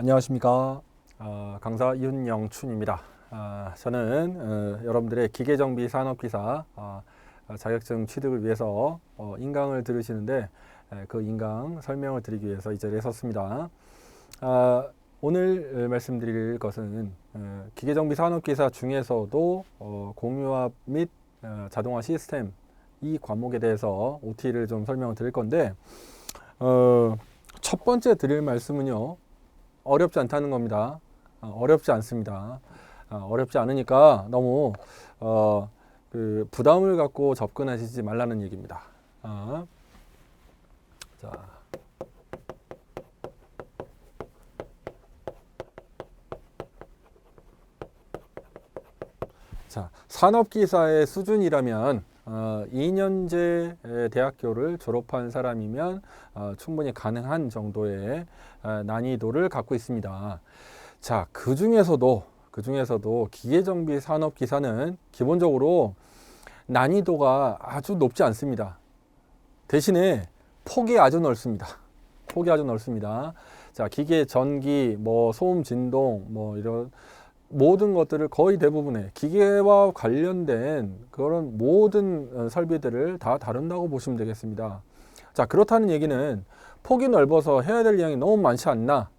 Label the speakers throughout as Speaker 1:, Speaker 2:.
Speaker 1: 안녕하십니까 어, 강사 윤영춘입니다. 아, 저는 어, 여러분들의 기계정비 산업기사 아, 아, 자격증 취득을 위해서 어, 인강을 들으시는데 에, 그 인강 설명을 드리기 위해서 이 자리에 섰습니다. 아, 오늘 어, 말씀드릴 것은 어, 기계정비 산업기사 중에서도 어, 공유압 및 어, 자동화 시스템 이 과목에 대해서 OT를 좀 설명을 드릴 건데 어, 첫 번째 드릴 말씀은요. 어렵지 않다는 겁니다. 어, 어렵지 않습니다. 어, 어렵지 않으니까 너무 어, 그 부담을 갖고 접근하시지 말라는 얘기입니다. 어. 자. 자, 산업기사의 수준이라면 어, 2년제 대학교를 졸업한 사람이면 어, 충분히 가능한 정도의 어, 난이도를 갖고 있습니다. 자, 그 중에서도 그 중에서도 기계정비 산업 기사는 기본적으로 난이도가 아주 높지 않습니다. 대신에 폭이 아주 넓습니다. 폭이 아주 넓습니다. 자, 기계 전기, 뭐 소음 진동, 뭐 이런 모든 것들을 거의 대부분의 기계와 관련된 그런 모든 어, 설비들을 다 다룬다고 보시면 되겠습니다. 자, 그렇다는 얘기는 폭이 넓어서 해야 될 양이 너무 많지 않나?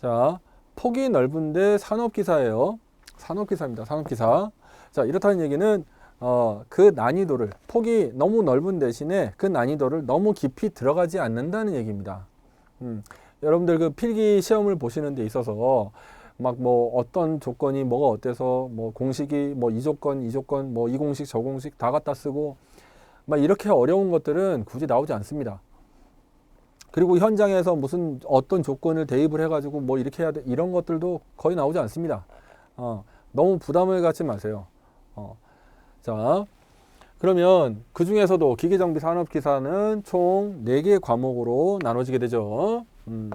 Speaker 1: 자, 폭이 넓은데 산업기사예요. 산업기사입니다. 산업기사. 자, 이렇다는 얘기는 어, 그 난이도를 폭이 너무 넓은 대신에 그 난이도를 너무 깊이 들어가지 않는다는 얘기입니다. 음, 여러분들 그 필기 시험을 보시는 데 있어서 막 뭐 어떤 조건이 뭐가 어때서 뭐 공식이 뭐 이 조건 이 조건 뭐 이 공식 저 공식 다 갖다 쓰고 막 이렇게 어려운 것들은 굳이 나오지 않습니다. 그리고 현장에서 무슨 어떤 조건을 대입을 해가지고 뭐 이렇게 해야 돼 이런 것들도 거의 나오지 않습니다. 어, 너무 부담을 갖지 마세요. 어, 자, 그러면 그 중에서도 기계정비 산업기사는 총 4개 과목으로 나눠지게 되죠. 음.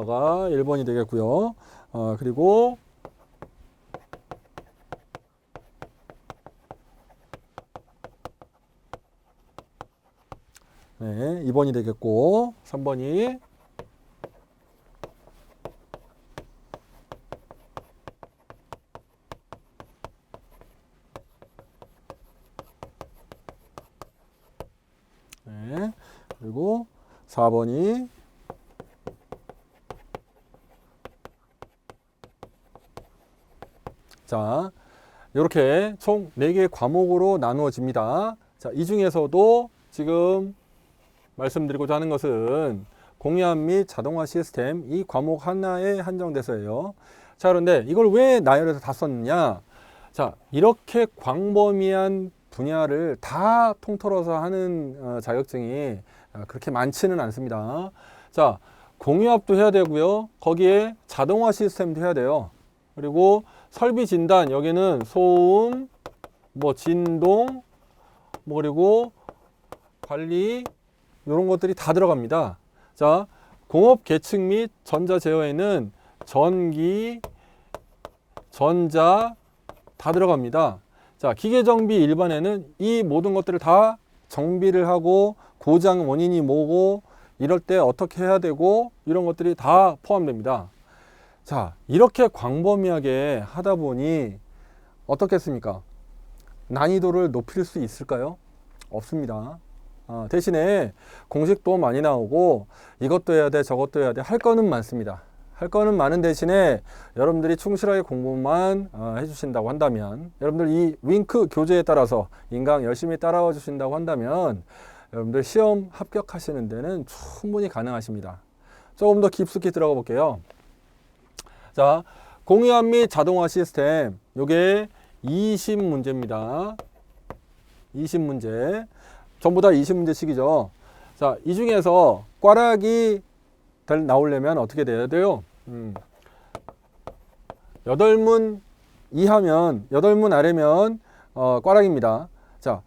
Speaker 1: 자동화가 1번이 되겠고요. 어, 그리고 네, 2번이 되겠고 3번이 네, 그리고 4번이 자, 이렇게 총 4개의 과목으로 나누어집니다. 자, 이 중에서도 지금 말씀드리고자 하는 것은 공유압 및 자동화 시스템 이 과목 하나에 한정돼서예요. 자, 그런데 이걸 왜 나열해서 다 썼느냐? 자, 이렇게 광범위한 분야를 다 통틀어서 하는 어, 자격증이 어, 그렇게 많지는 않습니다. 자, 공유압도 해야 되고요. 거기에 자동화 시스템도 해야 돼요. 그리고 설비 진단 여기는 소음, 뭐 진동, 뭐 그리고 관리 이런 것들이 다 들어갑니다. 자, 공업 계층 및 전자 제어에는 전기, 전자 다 들어갑니다. 자, 기계 정비 일반에는 이 모든 것들을 다 정비를 하고 고장 원인이 뭐고 이럴 때 어떻게 해야 되고 이런 것들이 다 포함됩니다. 자, 이렇게 광범위하게 하다 보니 어떻겠습니까? 난이도를 높일 수 있을까요? 없습니다. 어, 대신에 공식도 많이 나오고 이것도 해야 돼, 저것도 해야 돼, 할 거는 많습니다. 할 거는 많은 대신에 여러분들이 충실하게 공부만 어, 해주신다고 한다면 여러분들 이 윙크 교재에 따라서 인강 열심히 따라와 주신다고 한다면 여러분들 시험 합격하시는 데는 충분히 가능하십니다. 조금 더 깊숙이 들어가 볼게요. 자, 공유압 및 자동화 시스템. 요게 20문제입니다. 20문제. 전부 다 20문제씩이죠. 자, 이 중에서 꽈락이 될- 나오려면 어떻게 돼야 돼요? 음. 8문 이하면, 8문 아래면 어, 꽈락입니다. 자,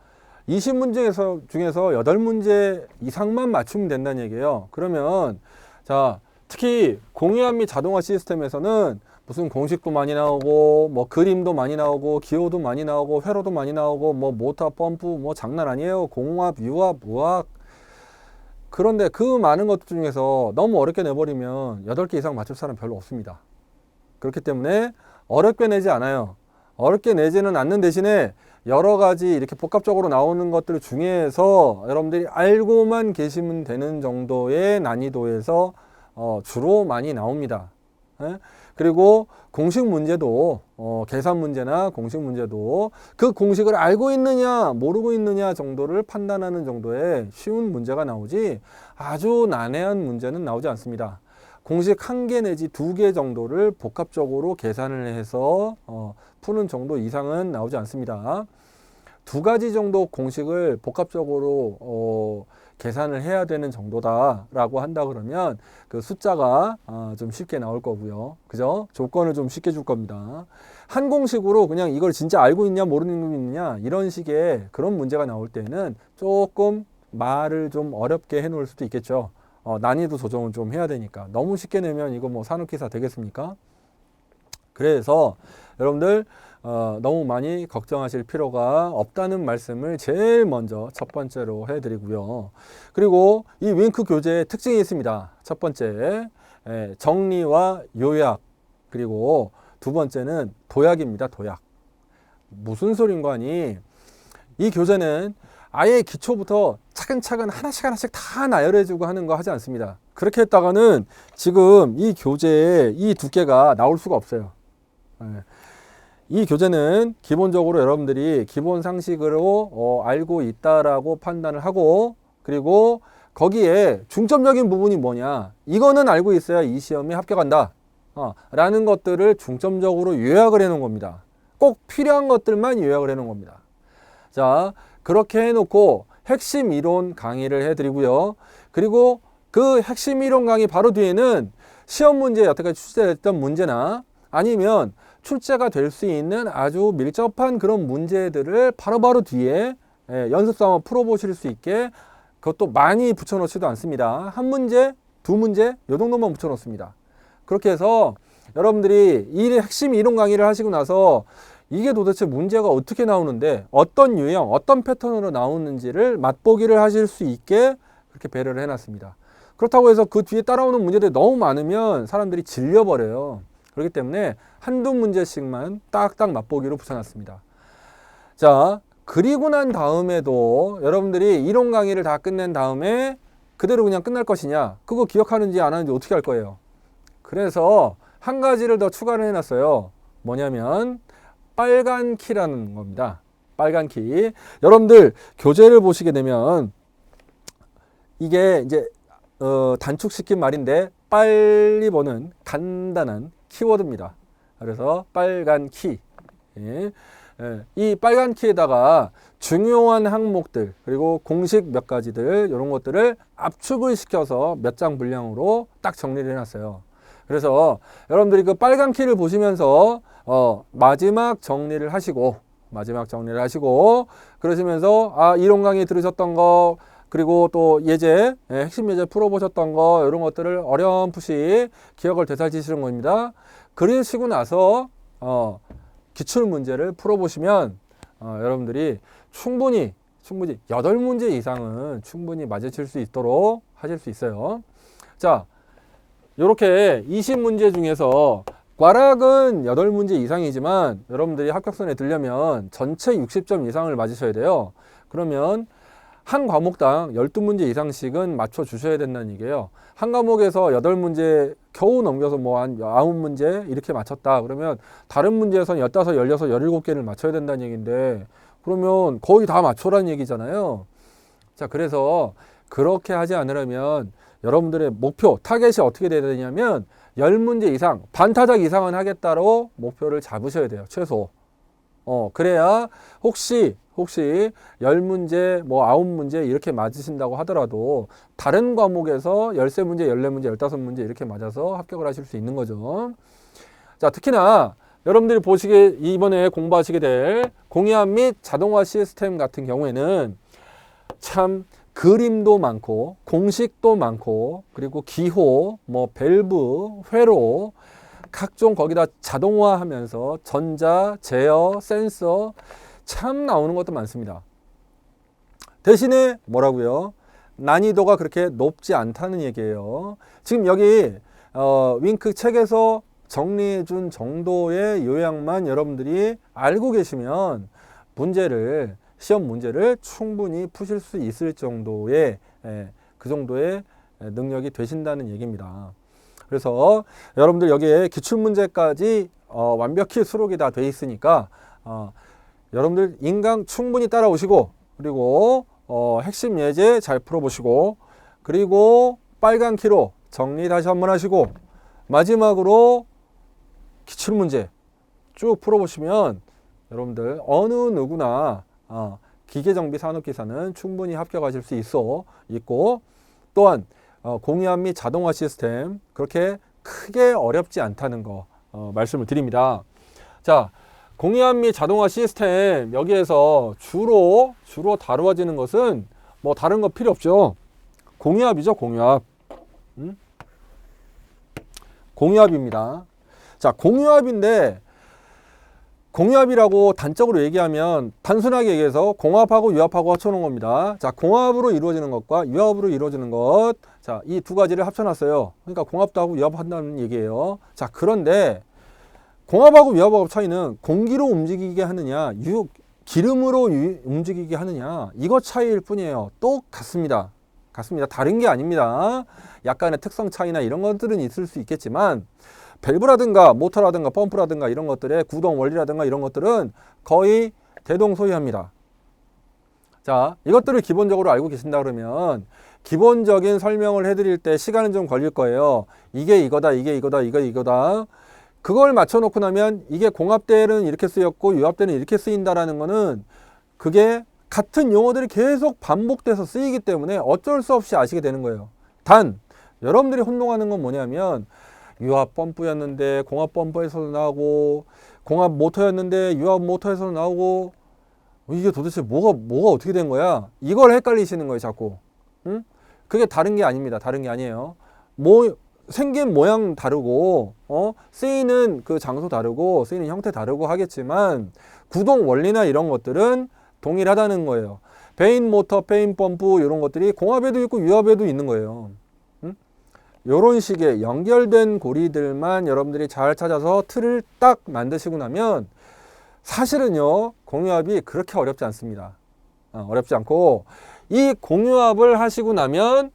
Speaker 1: 20문제에서 중에서 8문제 이상만 맞추면 된다는 얘기예요. 그러면 자, 특히 공유압 및 자동화 시스템에서는 무슨 공식도 많이 나오고 뭐 그림도 많이 나오고 기호도 많이 나오고 회로도 많이 나오고 뭐 모터 펌프 뭐 장난 아니에요. 공합 유압 우압 그런데 그 많은 것 중에서 너무 어렵게 내버리면 8개 이상 맞출 사람 별로 없습니다. 그렇기 때문에 어렵게 내지 않아요. 어렵게 내지는 않는 대신에 여러 가지 이렇게 복합적으로 나오는 것들 중에서 여러분들이 알고만 계시면 되는 정도의 난이도에서 어, 주로 많이 나옵니다. 예? 그리고 공식 문제도 어, 계산 문제나 공식 문제도 그 공식을 알고 있느냐 모르고 있느냐 정도를 판단하는 정도의 쉬운 문제가 나오지 아주 난해한 문제는 나오지 않습니다. 공식 한 개 내지 두 개 정도를 복합적으로 계산을 해서 어, 푸는 정도 이상은 나오지 않습니다. 두 가지 정도 공식을 복합적으로 어, 계산을 해야 되는 정도다라고 한다 그러면 그 숫자가 어, 좀 쉽게 나올 거고요. 그죠? 조건을 좀 쉽게 줄 겁니다. 한 공식으로 그냥 이걸 진짜 알고 있냐 모르는 놈이 있느냐 이런 식의 그런 문제가 나올 때는 조금 말을 좀 어렵게 해 놓을 수도 있겠죠. 어, 난이도 조정을 좀 해야 되니까 너무 쉽게 내면 이거 뭐 산업기사 되겠습니까? 그래서 여러분들 어, 너무 많이 걱정하실 필요가 없다는 말씀을 제일 먼저 첫 번째로 해드리고요. 그리고 이 윙크 교재의 특징이 있습니다. 첫 번째 예, 정리와 요약 그리고 두 번째는 도약입니다. 도약. 무슨 소린가 하니 이 교재는 아예 기초부터 차근차근 하나씩 하나씩 다 나열해주고 하는 거 하지 않습니다. 그렇게 했다가는 지금 이 교재에 이 두께가 나올 수가 없어요. 예. 이 교재는 기본적으로 여러분들이 기본 상식으로 어, 알고 있다라고 판단을 하고 그리고 거기에 중점적인 부분이 뭐냐. 이거는 알고 있어야 이 시험에 합격한다. 어, 라는 것들을 중점적으로 요약을 해 놓은 겁니다. 꼭 필요한 것들만 요약을 해 놓은 겁니다. 자 그렇게 해 놓고 핵심 이론 강의를 해 드리고요. 그리고 그 핵심 이론 강의 바로 뒤에는 시험 문제 여태까지 출제됐던 문제나 아니면 출제가 될 수 있는 아주 밀접한 그런 문제들을 바로 바로 뒤에 예, 연습 삼아 풀어보실 수 있게 그것도 많이 붙여놓지도 않습니다. 한 문제, 두 문제 요 정도만 붙여놓습니다. 그렇게 해서 여러분들이 이 핵심 이론 강의를 하시고 나서 이게 도대체 문제가 어떻게 나오는데 어떤 유형, 어떤 패턴으로 나오는지를 맛보기를 하실 수 있게 그렇게 배려를 해놨습니다. 그렇다고 해서 그 뒤에 따라오는 문제들이 너무 많으면 사람들이 질려버려요. 그렇기 때문에 한두 문제씩만 딱딱 맛보기로 붙여놨습니다. 자, 그리고 난 다음에도 여러분들이 이론 강의를 다 끝낸 다음에 그대로 그냥 끝날 것이냐, 그거 기억하는지 안 하는지 어떻게 할 거예요? 그래서 한 가지를 더 추가를 해놨어요. 뭐냐면 빨간 키라는 겁니다. 빨간 키. 여러분들 교재를 보시게 되면 이게 이제 어, 단축시킨 말인데 빨리 보는 간단한 키워드입니다. 그래서 빨간 키. 예. 예. 이 빨간 키에다가 중요한 항목들 그리고 공식 몇 가지들 이런 것들을 압축을 시켜서 몇 장 분량으로 딱 정리를 해놨어요. 그래서 여러분들이 그 빨간 키를 보시면서 어, 마지막 정리를 하시고 마지막 정리를 하시고 그러시면서 아 이론 강의 들으셨던 거 그리고 또 예제 예, 핵심 예제 풀어보셨던 거 이런 것들을 어렴풋이 기억을 되살리시는 겁니다. 그러시고 나서 어, 기출 문제를 풀어보시면 어, 여러분들이 충분히 충분히 여덟 문제 이상은 충분히 맞으실 수 있도록 하실 수 있어요. 자, 이렇게 20문제 중에서 과락은 8문제 이상이지만 여러분들이 합격선에 들려면 전체 60점 이상을 맞으셔야 돼요. 그러면 한 과목당 12문제 이상씩은 맞춰 주셔야 된다는 얘기예요. 한 과목에서 8문제 겨우 넘겨서 뭐 한 9문제 이렇게 맞췄다. 그러면 다른 문제에서는 15, 16, 17개를 맞춰야 된다는 얘기인데 그러면 거의 다 맞춰라는 얘기잖아요. 자, 그래서 그렇게 하지 않으려면 여러분들의 목표, 타겟이 어떻게 돼야 되냐면 10문제 이상, 반타작 이상은 하겠다로 목표를 잡으셔야 돼요. 최소. 어, 그래야 혹시 혹시 10문제, 뭐 9문제 이렇게 맞으신다고 하더라도 다른 과목에서 13문제, 14문제, 15문제 이렇게 맞아서 합격을 하실 수 있는 거죠. 자, 특히나 여러분들이 보시게 이번에 공부하시게 될 공이압 및 자동화 시스템 같은 경우에는 참 그림도 많고 공식도 많고 그리고 기호, 뭐 밸브, 회로 각종 거기다 자동화하면서 전자, 제어, 센서 참 나오는 것도 많습니다. 대신에 뭐라고요? 난이도가 그렇게 높지 않다는 얘기예요. 지금 여기 어, 윙크 책에서 정리해 준 정도의 요약만 여러분들이 알고 계시면 문제를 시험 문제를 충분히 푸실 수 있을 정도의 예, 그 정도의 능력이 되신다는 얘기입니다. 그래서 여러분들 여기에 기출 문제까지 어, 완벽히 수록이 다 돼 있으니까 어, 여러분들 인강 충분히 따라오시고 그리고 어, 핵심 예제 잘 풀어보시고 그리고 빨간 키로 정리 다시 한번 하시고 마지막으로 기출 문제 쭉 풀어보시면 여러분들 어느 누구나 어, 기계정비 산업기사는 충분히 합격하실 수 있어 있고 또한 어, 공유함 및 자동화 시스템 그렇게 크게 어렵지 않다는 거 어, 말씀을 드립니다. 자, 공유함 및 자동화 시스템 여기에서 주로 주로 다루어지는 것은 뭐 다른 거 필요 없죠. 공유합이죠, 공유합. 음? 공유합입니다. 자, 공유합인데 공유합이라고 단적으로 얘기하면 단순하게 얘기해서 공합하고 유합하고 합쳐놓은 겁니다. 자, 공합으로 이루어지는 것과 유합으로 이루어지는 것. 자, 이 두 가지를 합쳐놨어요. 그러니까 공합도 하고 유합한다는 얘기예요. 자, 그런데 공합하고 유합하고 차이는 공기로 움직이게 하느냐, 유, 기름으로 유, 움직이게 하느냐, 이것 차이일 뿐이에요. 똑같습니다. 같습니다. 다른 게 아닙니다. 약간의 특성 차이나 이런 것들은 있을 수 있겠지만, 밸브라든가 모터라든가 펌프라든가 이런 것들의 구동 원리라든가 이런 것들은 거의 대동소이합니다. 자, 이것들을 기본적으로 알고 계신다 그러면 기본적인 설명을 해드릴 때 시간은 좀 걸릴 거예요. 이게 이거다, 이게 이거다, 이거 이거다. 그걸 맞춰놓고 나면 이게 공합대는 이렇게 쓰였고 유합대는 이렇게 쓰인다라는 거는 그게 같은 용어들이 계속 반복돼서 쓰이기 때문에 어쩔 수 없이 아시게 되는 거예요. 단 여러분들이 혼동하는 건 뭐냐면 유압 펌프였는데 공합 펌프에서도 나오고 공합 모터였는데 유압 모터에서도 나오고 이게 도대체 뭐가 뭐가 어떻게 된 거야? 이걸 헷갈리시는 거예요, 자꾸. 응? 그게 다른 게 아닙니다. 다른 게 아니에요. 뭐 생긴 모양 다르고 어 쓰이는 그 장소 다르고 쓰이는 형태 다르고 하겠지만 구동 원리나 이런 것들은 동일하다는 거예요. 베인 모터, 베인 펌프 이런 것들이 공합에도 있고 유압에도 있는 거예요. 이런 식의 연결된 고리들만 여러분들이 잘 찾아서 틀을 딱 만드시고 나면 사실은요 공유합이 그렇게 어렵지 않습니다. 어, 어렵지 않고 이 공유합을 하시고 나면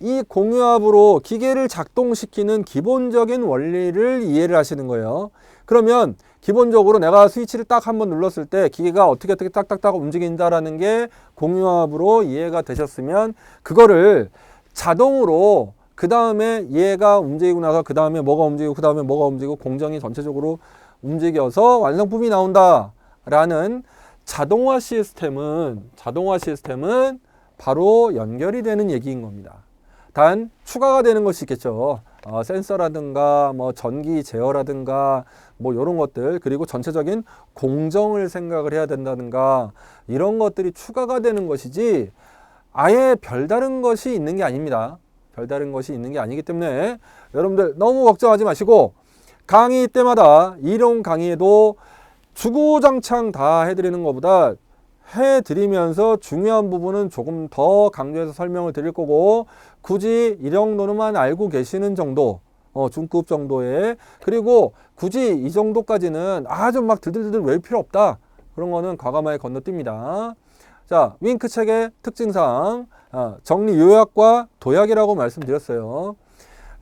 Speaker 1: 이 공유합으로 기계를 작동시키는 기본적인 원리를 이해를 하시는 거예요. 그러면 기본적으로 내가 스위치를 딱 한번 눌렀을 때 기계가 어떻게 어떻게 딱딱딱 움직인다라는 게 공유합으로 이해가 되셨으면 그거를 자동으로 그 다음에 얘가 움직이고 나서 그 다음에 뭐가 움직이고 그 다음에 뭐가 움직이고 공정이 전체적으로 움직여서 완성품이 나온다 라는 자동화 시스템은 자동화 시스템은 바로 연결이 되는 얘기인 겁니다. 단 추가가 되는 것이 있겠죠. 어, 센서라든가 뭐 전기 제어라든가 뭐 이런 것들 그리고 전체적인 공정을 생각을 해야 된다든가 이런 것들이 추가가 되는 것이지 아예 별다른 것이 있는 게 아닙니다. 별다른 것이 있는 게 아니기 때문에 여러분들 너무 걱정하지 마시고 강의 때마다 이론 강의에도 주구장창 다 해드리는 것보다 해드리면서 중요한 부분은 조금 더 강조해서 설명을 드릴 거고 굳이 이 정도로만 알고 계시는 정도 어, 중급 정도의 그리고 굳이 이 정도까지는 아주 막 들들들 외울 필요 없다. 그런 거는 과감하게 건너뜁니다. 자 윙크 책의 특징상 어, 정리 요약과 도약이라고 말씀드렸어요.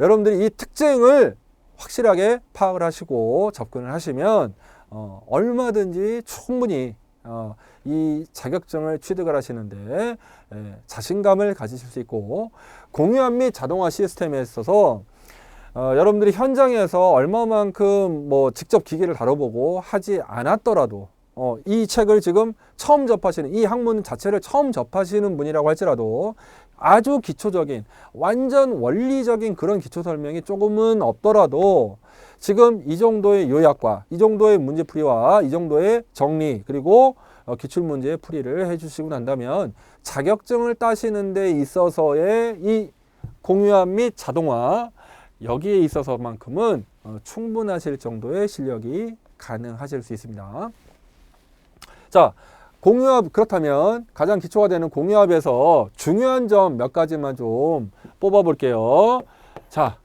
Speaker 1: 여러분들이 이 특징을 확실하게 파악을 하시고 접근을 하시면 어, 얼마든지 충분히 어, 이 자격증을 취득을 하시는데 예, 자신감을 가지실 수 있고 공유함 및 자동화 시스템에 있어서 어, 여러분들이 현장에서 얼마만큼 뭐 직접 기계를 다뤄보고 하지 않았더라도 어, 이 책을 지금 처음 접하시는 이 학문 자체를 처음 접하시는 분이라고 할지라도 아주 기초적인 완전 원리적인 그런 기초 설명이 조금은 없더라도 지금 이 정도의 요약과 이 정도의 문제풀이와 이 정도의 정리 그리고 어, 기출 문제의 풀이를 해주시고 난다면 자격증을 따시는 데 있어서의 이 공유함 및 자동화 여기에 있어서만큼은 어, 충분하실 정도의 실력이 가능하실 수 있습니다. 자, 공유압 그렇다면 가장 기초가 되는 공유압에서 중요한 점 몇 가지만 좀 뽑아 볼게요. 자,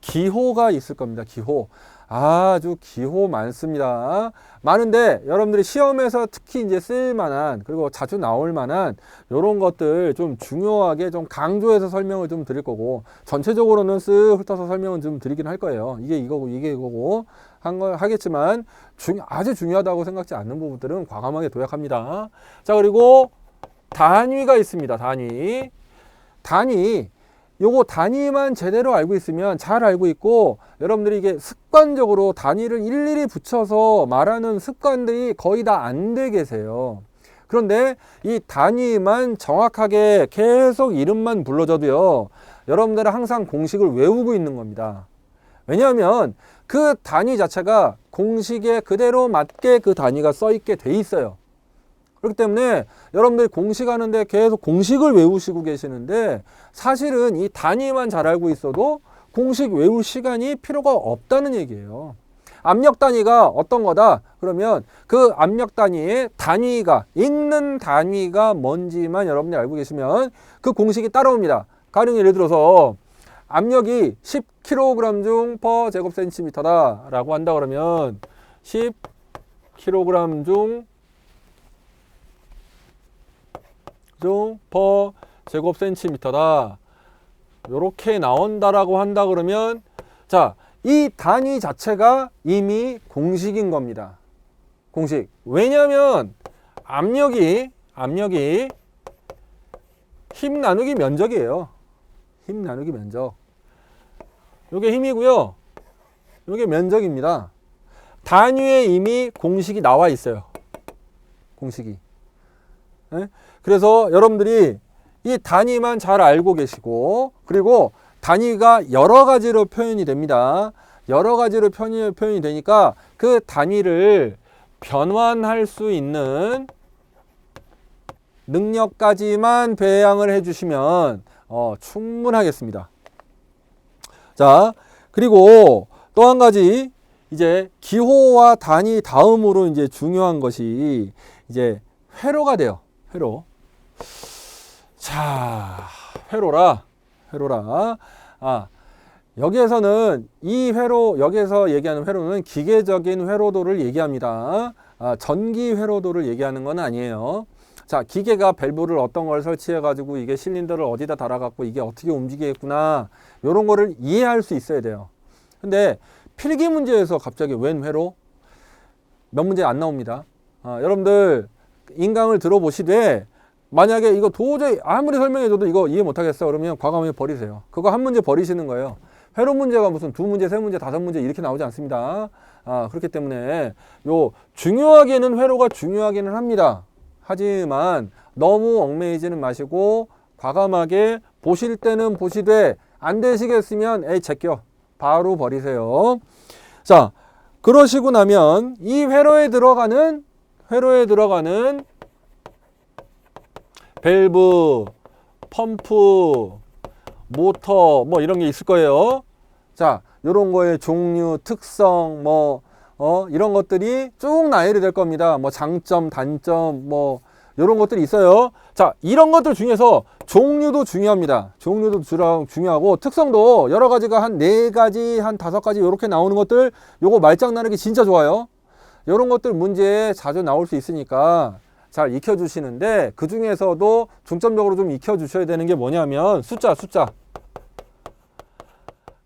Speaker 1: 기호가 있을 겁니다. 기호. 아주 기호 많습니다. 많은데 여러분들이 시험에서 특히 이제 쓸 만한 그리고 자주 나올 만한 이런 것들 좀 중요하게 좀 강조해서 설명을 좀 드릴 거고 전체적으로는 쓱 훑어서 설명을 좀 드리긴 할 거예요. 이게 이거고 이게 이거고 하겠지만 중, 아주 중요하다고 생각지 않는 부분들은 과감하게 도약합니다. 자 그리고 단위가 있습니다. 단위. 단위. 요거 단위만 제대로 알고 있으면 잘 알고 있고 여러분들이 이게 습관적으로 단위를 일일이 붙여서 말하는 습관들이 거의 다 안 돼 계세요. 그런데 이 단위만 정확하게 계속 이름만 불러줘도요. 여러분들은 항상 공식을 외우고 있는 겁니다. 왜냐하면 그 단위 자체가 공식에 그대로 맞게 그 단위가 써 있게 돼 있어요. 그렇기 때문에 여러분들이 공식하는데 계속 공식을 외우시고 계시는데 사실은 이 단위만 잘 알고 있어도 공식 외울 시간이 필요가 없다는 얘기예요. 압력 단위가 어떤 거다? 그러면 그 압력 단위의 단위가 있는 단위가 뭔지만 여러분들이 알고 계시면 그 공식이 따라옵니다. 가령 예를 들어서 압력이 10kg 중 per 제곱센티미터다 라고 한다 그러면 10kg 중 중 per 제곱센티미터다. 요렇게 나온다라고 한다 그러면 자, 이 단위 자체가 이미 공식인 겁니다. 공식. 왜냐면 압력이 압력이 힘 나누기 면적이에요. 힘 나누기 면적. 요게 힘이고요. 요게 면적입니다. 단위에 이미 공식이 나와 있어요. 공식이. 예? 그래서 여러분들이 이 단위만 잘 알고 계시고 그리고 단위가 여러 가지로 표현이 됩니다. 여러 가지로 표현이, 표현이 되니까 그 단위를 변환할 수 있는 능력까지만 배양을 해주시면 어, 충분하겠습니다. 자, 그리고 또 한 가지 이제 기호와 단위 다음으로 이제 중요한 것이 이제 회로가 돼요. 회로. 자, 회로라. 회로라. 아, 여기에서는 이 회로, 여기에서 얘기하는 회로는 기계적인 회로도를 얘기합니다. 아, 전기 회로도를 얘기하는 건 아니에요. 자, 기계가 밸브를 어떤 걸 설치해 가지고 이게 실린더를 어디다 달아 갖고 이게 어떻게 움직이겠구나. 요런 거를 이해할 수 있어야 돼요. 근데 필기 문제에서 갑자기 웬 회로? 몇 문제 안 나옵니다. 아, 여러분들 인강을 들어보시되 만약에 이거 도저히 아무리 설명해줘도 이거 이해 못하겠어 그러면 과감하게 버리세요. 그거 한 문제 버리시는 거예요. 회로 문제가 무슨 두 문제, 세 문제, 다섯 문제 이렇게 나오지 않습니다. 아, 그렇기 때문에 요 중요하게는 회로가 중요하기는 합니다. 하지만 너무 얽매이지는 마시고 과감하게 보실 때는 보시되 안 되시겠으면 에이 제껴 바로 버리세요. 자 그러시고 나면 이 회로에 들어가는 회로에 들어가는 밸브, 펌프, 모터 뭐 이런 게 있을 거예요. 자, 요런 거의 종류, 특성 뭐 어, 이런 것들이 쭉 나열이 될 겁니다. 뭐 장점, 단점 뭐 이런 것들이 있어요. 자, 이런 것들 중에서 종류도 중요합니다. 종류도 중요하고 특성도 여러 가지가 한 네 가지, 한 다섯 가지 이렇게 나오는 것들 요거 말장 나누기 진짜 좋아요. 이런 것들 문제에 자주 나올 수 있으니까 잘 익혀 주시는데 그 중에서도 중점적으로 좀 익혀 주셔야 되는 게 뭐냐면 숫자 숫자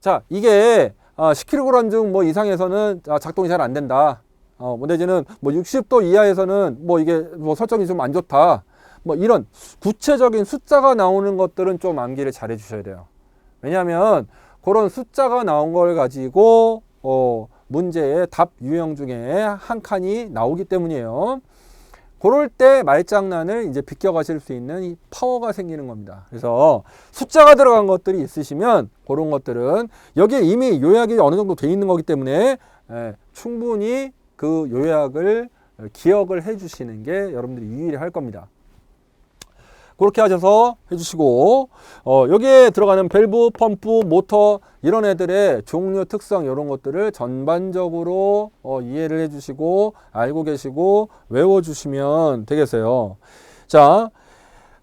Speaker 1: 자 이게 어, 10kg 중 뭐 이상에서는 아, 작동이 잘 안 된다. 어, 뭐 내지는 뭐 60도 이하에서는 뭐 이게 뭐 설정이 좀 안 좋다. 뭐 이런 구체적인 숫자가 나오는 것들은 좀 암기를 잘 해주셔야 돼요. 왜냐하면 그런 숫자가 나온 걸 가지고 어, 문제의 답 유형 중에 한 칸이 나오기 때문이에요. 그럴 때 말장난을 이제 비껴가실 수 있는 이 파워가 생기는 겁니다. 그래서 숫자가 들어간 것들이 있으시면 그런 것들은 여기에 이미 요약이 어느 정도 돼 있는 거기 때문에 예, 충분히 그 요약을 기억을 해 주시는 게 여러분들이 유의할 겁니다. 그렇게 하셔서 해주시고 어, 여기에 들어가는 밸브, 펌프, 모터 이런 애들의 종류, 특성 이런 것들을 전반적으로 어, 이해를 해주시고 알고 계시고 외워주시면 되겠어요. 자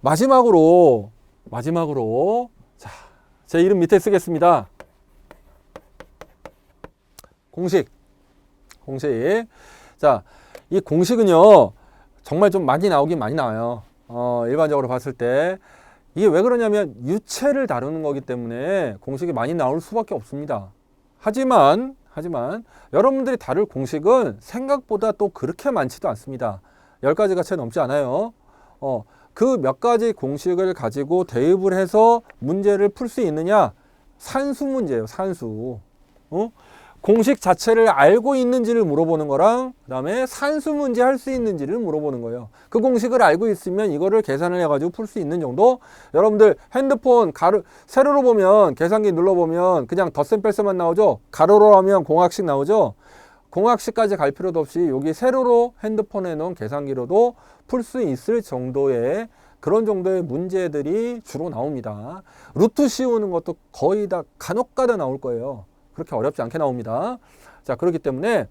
Speaker 1: 마지막으로 마지막으로 자, 제 이름 밑에 쓰겠습니다. 공식 공식 자 이 공식은요 정말 좀 많이 나오긴 많이 나와요. 어, 일반적으로 봤을 때 이게 왜 그러냐면 유체를 다루는 거기 때문에 공식이 많이 나올 수밖에 없습니다. 하지만 하지만 여러분들이 다룰 공식은 생각보다 또 그렇게 많지도 않습니다. 10가지가 채 넘지 않아요. 어, 그 몇 가지 공식을 가지고 대입을 해서 문제를 풀 수 있느냐? 산수 문제예요, 산수. 어? 공식 자체를 알고 있는지를 물어보는 거랑 그다음에 산수 문제 할 수 있는지를 물어보는 거예요. 그 공식을 알고 있으면 이거를 계산을 해가지고 풀 수 있는 정도. 여러분들 핸드폰 가로 세로로 보면 계산기 눌러 보면 그냥 덧셈 뺄셈만 나오죠. 가로로 하면 공학식 나오죠. 공학식까지 갈 필요도 없이 여기 세로로 핸드폰에 놓은 계산기로도 풀 수 있을 정도의 그런 정도의 문제들이 주로 나옵니다. 루트 씌우는 것도 거의 다 간혹가다 나올 거예요. 그렇게 어렵지 않게 나옵니다. 자, 그렇기 때문에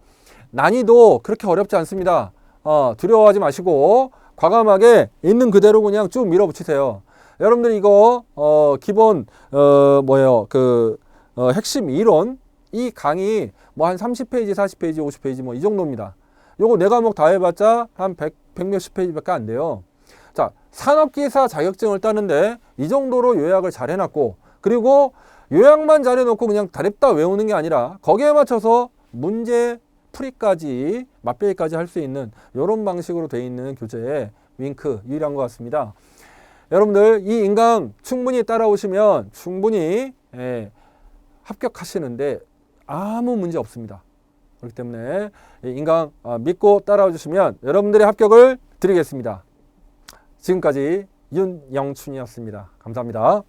Speaker 1: 난이도 그렇게 어렵지 않습니다. 어, 두려워하지 마시고 과감하게 있는 그대로 그냥 쭉 밀어붙이세요. 여러분들 이거 어, 기본 어, 뭐예요? 그 어, 핵심 이론 이 강의 뭐 한 30페이지, 40페이지, 50페이지 뭐 이 정도입니다. 요거 네 과목 다 해봤자 한 100, 100 몇십 페이지밖에 안 돼요. 자, 산업기사 자격증을 따는데 이 정도로 요약을 잘 해놨고 그리고 요약만 잘해놓고 그냥 다렵다 외우는 게 아니라 거기에 맞춰서 문제 풀이까지 맛배기까지 할 수 있는 이런 방식으로 돼 있는 교재에 윙크 유일한 것 같습니다. 여러분들 이 인강 충분히 따라오시면 충분히 예, 합격하시는데 아무 문제 없습니다. 그렇기 때문에 이 인강 아, 믿고 따라와 주시면 여러분들의 합격을 드리겠습니다. 지금까지 윤영춘이었습니다. 감사합니다.